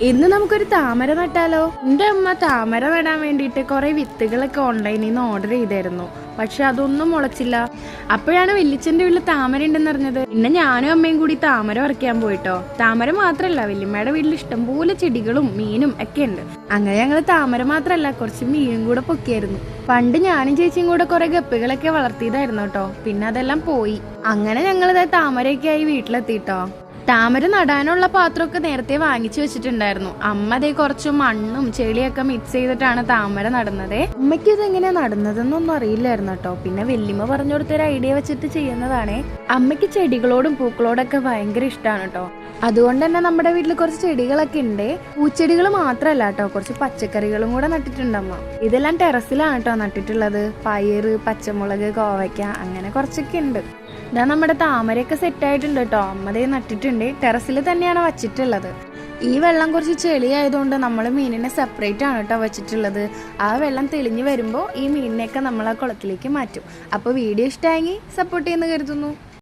ഇന്ന് നമുക്കൊരു താമര നട്ടാലോ? എന്റെ അമ്മ താമര നടാൻ വേണ്ടിയിട്ട് കുറെ വിത്തുകളൊക്കെ ഓൺലൈനിൽ നിന്ന് ഓർഡർ ചെയ്തായിരുന്നു. പക്ഷെ അതൊന്നും മുളച്ചില്ല. അപ്പോഴാണ് വെല്ലിച്ചന്റെ വീട്ടിൽ താമര ഉണ്ടെന്ന് അറിഞ്ഞത്. പിന്നെ ഞാനും അമ്മയും കൂടി താമര പറിക്കാൻ പോയിട്ടോ. താമര മാത്രല്ല വല്യമ്മയുടെ വീട്ടിൽ ഇഷ്ടം ഇഷ്ടംപോലെ ചെടികളും മീനും ഒക്കെ ഉണ്ട്. അങ്ങനെ ഞങ്ങൾ താമര മാത്രല്ല കുറച്ച് മീനും കൂടെ പൊക്കിയായിരുന്നു. പണ്ട് ഞാനും ചേച്ചിയും കൂടെ കുറെ ഗപ്പികളൊക്കെ വളർത്തിയതായിരുന്നു കേട്ടോ. പിന്നെ അതെല്ലാം പോയി. അങ്ങനെ ഞങ്ങളിതായി താമരയൊക്കെ ആയി വീട്ടിലെത്തിട്ടോ താമര നടാനുള്ള പാത്രമൊക്കെ നേരത്തെ വാങ്ങിച്ചു വെച്ചിട്ടുണ്ടായിരുന്നു. അമ്മ അതേ കുറച്ച് മണ്ണും ചെളിയൊക്കെ മിക്സ് ചെയ്തിട്ടാണ് താമര നടന്നത്. അമ്മയ്ക്ക് ഇത് എങ്ങനെയാ നടന്നതെന്നൊന്നും അറിയില്ലായിരുന്നു കേട്ടോ. പിന്നെ വെല്ലിമ പറഞ്ഞു കൊടുത്തൊരു ഐഡിയ വെച്ചിട്ട് ചെയ്യുന്നതാണ്. അമ്മയ്ക്ക് ചെടികളോടും പൂക്കളോടൊക്കെ ഭയങ്കര ഇഷ്ടമാണ് കേട്ടോ. അതുകൊണ്ട് തന്നെ നമ്മുടെ വീട്ടിൽ കുറച്ച് ചെടികളൊക്കെ ഉണ്ട് പൂച്ചെടികൾ മാത്രമല്ല കേട്ടോ കുറച്ച് പച്ചക്കറികളും കൂടെ നട്ടിട്ടുണ്ടമ്മ. ഇതെല്ലാം ടെറസിലാണ് കേട്ടോ നട്ടിട്ടുള്ളത്. പയറ് പച്ചമുളക് കോവയ്ക്ക അങ്ങനെ കുറച്ചൊക്കെ ഉണ്ട് ഇതാ നമ്മുടെ താമരയൊക്കെ സെറ്റ് ആയിട്ടുണ്ട് കേട്ടോ അമ്മതേ നട്ടിട്ടുണ്ട്. ടെറസിൽ തന്നെയാണ് വച്ചിട്ടുള്ളത്. ഈ വെള്ളം കുറച്ച് ചെളി ആയതുകൊണ്ട് നമ്മൾ മീനിനെ സെപ്പറേറ്റ് ആണ് കേട്ടോ വെച്ചിട്ടുള്ളത്. ആ വെള്ളം തെളിഞ്ഞു വരുമ്പോൾ ഈ മീനിനെയൊക്കെ നമ്മൾ ആ കുളത്തിലേക്ക് മാറ്റും. അപ്പോൾ വീഡിയോ ഇഷ്ടമായെങ്കിൽ സപ്പോർട്ട് ചെയ്യുന്ന കരുതുന്നു.